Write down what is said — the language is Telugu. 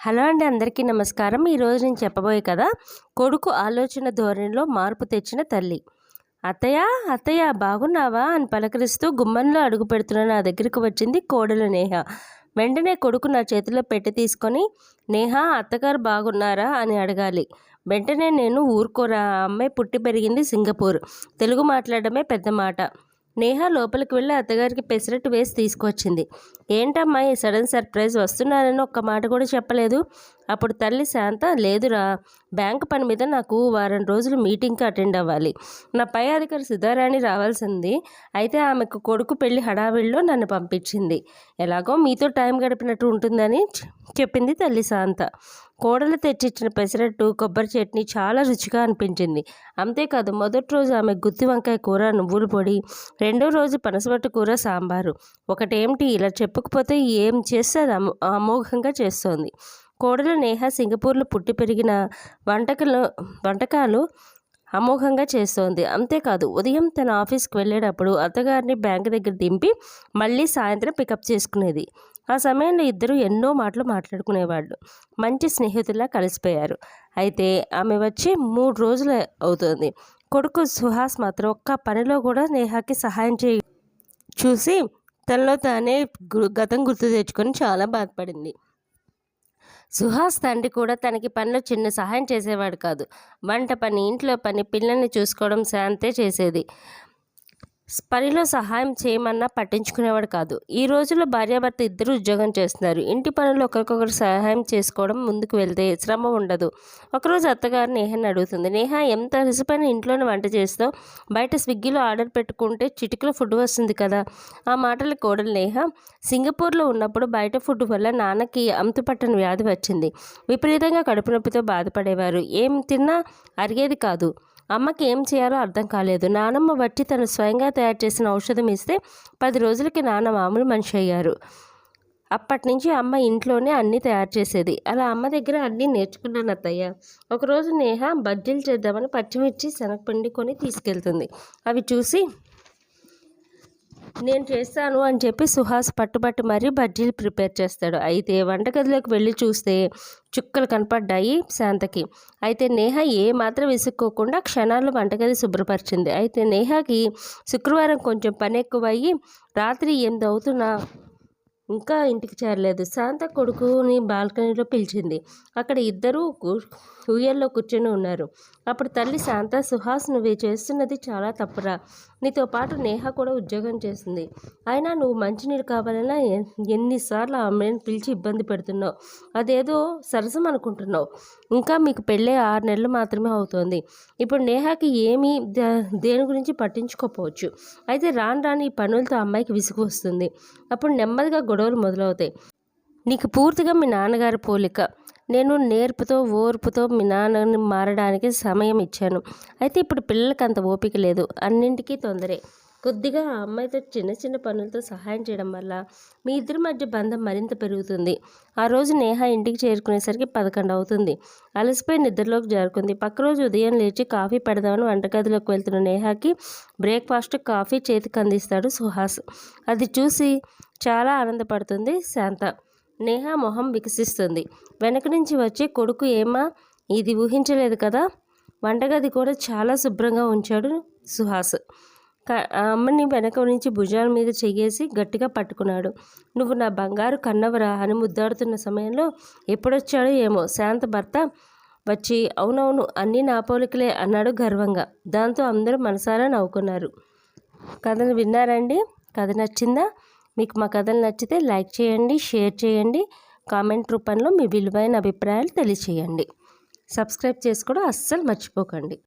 హలో అండి అందరికీ నమస్కారం. ఈరోజు నేను చెప్పబోయే కదా కొడుకు ఆలోచన ధోరణిలో మార్పు తెచ్చిన తల్లి. అత్తయ్య అత్తయ్య బాగున్నావా అని పలకరిస్తూ గుమ్మంలో అడుగు పెడుతున్న నా దగ్గరికి వచ్చింది కోడలు నేహ. వెంటనే కొడుకు నా చేతిలో పెట్టి తీసుకొని నేహ అత్తగారు బాగున్నారా? అని అడగాలి. వెంటనే నేను ఊరుకోరా అమ్మాయి పుట్టి పెరిగింది సింగపూర్. తెలుగు మాట్లాడమే పెద్ద మాట. నేహ లోపలికి వెళ్ళి అత్తగారికి పెసరట్టు వేసి తీసుకొచ్చింది. ఏంటమ్మా ఈ సడన్ సర్ప్రైజ్ వస్తున్నానని ఒక్క మాట కూడా చెప్పలేదు. అప్పుడు తల్లి శాంత లేదురా బ్యాంక్ పని మీద నాకు వారం రోజులు మీటింగ్కి అటెండ్ అవ్వాలి. నా పై అధికారి సుధారాణి రావాల్సింది. అయితే ఆమెకు కొడుకు పెళ్ళి హడావిడిలో నన్ను పంపించింది. ఎలాగో మీతో టైం గడిపినట్టు ఉంటుందని చెప్పింది తల్లి శాంత. కోడలు తెచ్చిచ్చిన పెసరట్టు కొబ్బరి చట్నీ చాలా రుచిగా అనిపించింది. అంతేకాదు మొదటి రోజు ఆమె గుత్తి వంకాయ కూర నువ్వుల పొడి రెండో రోజు పనసపట్టు కూర సాంబారు. ఒకటేమిటి? ఇలా చెప్పుకపోతే ఏం చేస్తే అది అమోఘంగా చేస్తోంది. కోడలు నేహ సింగపూర్లో పుట్టి పెరిగిన వంటకాలు వంటకాలు అమోఘంగా చేస్తోంది. అంతేకాదు ఉదయం తన ఆఫీస్కి వెళ్ళేటప్పుడు అత్తగారిని బ్యాంక్ దగ్గర దింపి మళ్ళీ సాయంత్రం పికప్ చేసుకునేది. ఆ సమయంలో ఇద్దరు ఎన్నో మాటలు మాట్లాడుకునేవాళ్ళు. మంచి స్నేహితుల్లా కలిసిపోయారు. అయితే ఆమె వచ్చి మూడు రోజులు అవుతుంది. కొడుకు సుహాస్ మాత్రం ఒక్క పనిలో కూడా నేహాకి సహాయం చేయ చూసి తనలో తానే గతం గుర్తు తెచ్చుకొని చాలా బాధపడింది. సుహాస్ తండ్రి కూడా తనకి పనిలో చిన్న సహాయం చేసేవాడు కాదు. వంట పని ఇంట్లో పని పిల్లల్ని చూసుకోవడం శాంతే చేసేది. పనిలో సహాయం చేయమన్నా పట్టించుకునేవాడు కాదు. ఈ రోజుల్లో భార్యాభర్త ఇద్దరు ఉద్యోగం చేస్తున్నారు. ఇంటి పనులు ఒకరికొకరు సహాయం చేసుకోవడం ముందుకు వెళ్తే శ్రమ ఉండదు. ఒకరోజు అత్తగారు నేహని అడుగుతుంది నేహ ఎంత అలసిపోయిన ఇంట్లోనే వంట చేస్తావు? బయట స్విగ్గీలో ఆర్డర్ పెట్టుకుంటే చిటికలో ఫుడ్ వస్తుంది కదా ఆ మాటలు కోడలు నేహ సింగపూర్లో ఉన్నప్పుడు బయట ఫుడ్ వల్ల నాన్నకి అంతుపట్టని వ్యాధి వచ్చింది. విపరీతంగా కడుపు నొప్పితో బాధపడేవారు. ఏం తిన్నా అరిగేది కాదు. అమ్మకి ఏం చేయాలో అర్థం కాలేదు. నానమ్మ బట్టి తను స్వయంగా తయారు చేసిన ఔషధం ఇస్తే పది రోజులకి నాన్న మామూలు మనిషి అయ్యారు. అప్పటి నుంచి అమ్మ ఇంట్లోనే అన్నీ తయారు చేసేది. అలా అమ్మ దగ్గర అన్నీ నేర్చుకున్నాను అత్తయ్య. ఒకరోజు నేహ బజ్జీలు చేద్దామని పచ్చిమిర్చి శనగపిండి కొని తీసుకెళ్తుంది. అవి చూసి నేను చేస్తాను అని చెప్పి సుహాస్ పట్టుబట్టి మరీ బజ్జీలు ప్రిపేర్ చేస్తాడు. అయితే వంటగదిలోకి వెళ్ళి చూస్తే చుక్కలు కనపడ్డాయి శాంతకి. అయితే నేహ ఏ మాత్రం విసుక్కోకుండా క్షణాలు వంటగది శుభ్రపరిచింది. అయితే నేహకి శుక్రవారం కొంచెం పని ఎక్కువయ్యి రాత్రి ఎనిమిది అవుతున్నా ఇంకా ఇంటికి చేరలేదు. శాంత కొడుకుని బాల్కనీలో పిలిచింది. అక్కడ ఇద్దరూ ఉయ్యల్లో కూర్చొని ఉన్నారు. అప్పుడు తల్లి శాంత సుహాస్ నువ్వు చేస్తున్నది చాలా తప్పురా. నీతో పాటు నేహ కూడా ఉద్యోగం చేస్తుంది అయినా నువ్వు మంచినీరు కావాలన్నా ఎన్నిసార్లు ఆమెను పిలిచి ఇబ్బంది పెడుతున్నావు. అదేదో సరసం అనుకుంటున్నావు. ఇంకా మీకు పెళ్ళే ఆరు నెలలు మాత్రమే అవుతోంది. ఇప్పుడు నేహాకి ఏమీ దేని గురించి పట్టించుకోపోవచ్చు. అయితే రాను రాని ఈ పనులతో అమ్మాయికి విసుగు వస్తుంది. అప్పుడు నెమ్మదిగా గొడవలు మొదలవుతాయి. నీకు పూర్తిగా మీ నాన్నగారి పోలిక. నేను నేర్పుతో ఓర్పుతో మీ నాన్నని మారడానికి సమయం ఇచ్చాను. అయితే ఇప్పుడు పిల్లలకి అంత ఓపిక లేదు. అన్నింటికీ తొందరే. కొద్దిగా ఆ అమ్మాయితో చిన్న చిన్న పనులతో సహాయం చేయడం వల్ల మీ ఇద్దరి మధ్య బంధం మరింత పెరుగుతుంది. ఆ రోజు నేహ ఇంటికి చేరుకునేసరికి పదకొండు అవుతుంది. అలసిపోయి నిద్రలోకి జారుకుంది. పక్క రోజు ఉదయం లేచి కాఫీ పెడదామని వంటగదిలోకి వెళ్తున్న నేహాకి బ్రేక్ఫాస్ట్ కాఫీ చేతికి అందిస్తాడు సుహాస్. అది చూసి చాలా ఆనందపడుతుంది శాంత. నేహ మొహం వికసిస్తుంది. వెనక నుంచి వచ్చి కొడుకు ఏమా ఇది ఊహించలేదు కదా? వంటగది కూడా చాలా శుభ్రంగా ఉంచాడు సుహాస్. అమ్మని వెనక నుంచి భుజాల మీద చెయ్యేసి గట్టిగా పట్టుకున్నాడు. నువ్వు నా బంగారు కన్నవరా అని ముద్దాడుతున్న సమయంలో ఎప్పుడొచ్చాడో ఏమో శాంత భర్త వచ్చి అవునవును అన్నీ నా పోలికలే అన్నాడు గర్వంగా. దాంతో అందరూ మనసారా నవ్వుకున్నారు. కథను విన్నారండి? కథ నచ్చిందా? మీకు మా కథలు నచ్చితే లైక్ చేయండి షేర్ చేయండి కామెంట్ రూపంలో మీ విలువైన అభిప్రాయాలు తెలియచేయండి. సబ్స్క్రైబ్ చేసుకోవడం అస్సలు మర్చిపోకండి.